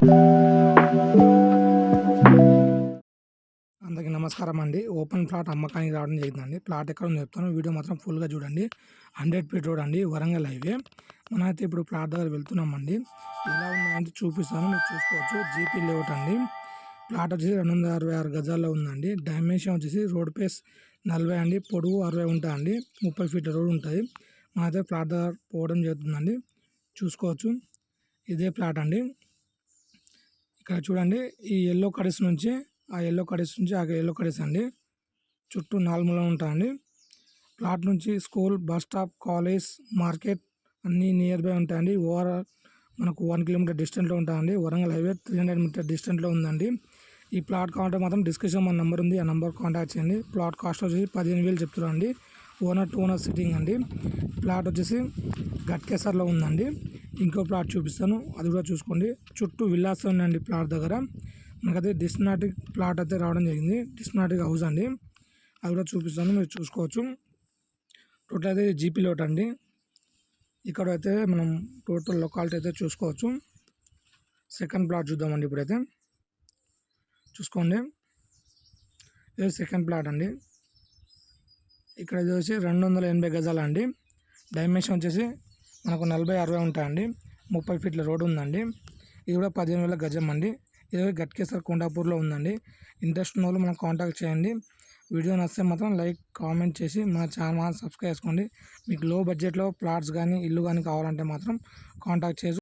అందరికీ నమస్కారం అండి. ఓపెన్ ప్లాట్ అమ్మకానికి రావడం జరిగిందండి. ప్లాట్ ఎక్కడ ఉందో చెప్తాను. వీడియో మాత్రం ఫుల్గా చూడండి. హండ్రెడ్ ఫీట్ రోడ్ అండి. వరంగల్ హైవే. మనమైతే ఇప్పుడు ప్లాట్ దగ్గర వెళ్తున్నామండి. ఎలా ఉన్నాయంటే చూపిస్తాను. మీరు చూసుకోవచ్చు. జీపీ లేఅవుట్ అండి. ప్లాట్ వచ్చేసి రెండు వందల అరవై ఆరు గజాల్లో ఉందండి. డైమెన్షన్ వచ్చేసి రోడ్ పేస్ నలభై అండి. పొడవు అరవై ఉంటుంది అండి ముప్పై ఫీట్ల రోడ్ ఉంటుంది మనైతే ప్లాట్ దగ్గర పోవడం జరుగుతుందండి. చూసుకోవచ్చు. ఇదే ప్లాట్ అండి. ఇక్కడ చూడండి ఈ ఎల్లో కడిస్ నుంచి ఆ ఎల్లో కడిస్ నుంచి ఆ ఎల్లో కడిస్ అండి. చుట్టూ నాలుగులో ఉంటాయండి. ప్లాట్ నుంచి school bus stop college market అన్నీ నియర్ బై ఉంటాయండి. ఓవరాల్ మనకు వన్ కిలోమీటర్ డిస్టెన్స్లో ఉంటాయండి. Warangal highway three hundred metre డిస్టెన్స్లో ఉందండి. ఈ ప్లాట్ కావాలంటే మాత్రం డిస్క్రిప్షన్ మన నెంబర్ ఉంది. ఆ నెంబర్ కాంటాక్ట్ చేయండి. ప్లాట్ కాస్ట్ వచ్చేసి పదిహేను వేలు చెప్తున్నాం ఓనర్ టూ ఓనర్ సిట్టింగ్ అండి. ప్లాట్ వచ్చేసి గట్కేసర్లో ఉందండి. ఇంకో ప్లాట్ చూపిస్తాను. అది కూడా చూసుకోండి. చుట్టూ విల్లాస్ ఉన్నాయండి ప్లాట్ దగ్గర మనకైతే డిస్నాటిక్ ప్లాట్ అయితే రావడం జరిగింది. డిస్నాటిక్ హౌస్ అండి. అది కూడా చూపిస్తాను. మీరు చూసుకోవచ్చు. టోటల్ అయితే జీపీ లోట్ అండి. ఇక్కడ అయితే మనం టోటల్ లొకాలిటీ అయితే చూసుకోవచ్చు. సెకండ్ ప్లాట్ చూద్దామండి ఇప్పుడైతే. చూసుకోండి. ఇది సెకండ్ ప్లాట్ అండి. ఇక్కడ వచ్చి రెండు వందల ఎనభై గజాలండి. డైమెన్షన్ వచ్చేసి మనకు నలభై అరవై ఉంటాయండి. ముప్పై ఫీట్ల రోడ్ ఉందండి. ఇది కూడా పదిహేను వేల గజం అండి. ఇది గట్కేసర్ కొండాపూర్లో ఉందండి. ఇంట్రెస్ట్ ఉన్న వాళ్ళు మనం కాంటాక్ట్ చేయండి. వీడియో నచ్చితే మాత్రం లైక్ కామెంట్ చేసి మా ఛానల్ సబ్స్క్రైబ్ చేసుకోండి. మీకు లో బడ్జెట్లో ప్లాట్స్ కానీ ఇల్లు కానీ కావాలంటే మాత్రం కాంటాక్ట్ చేసి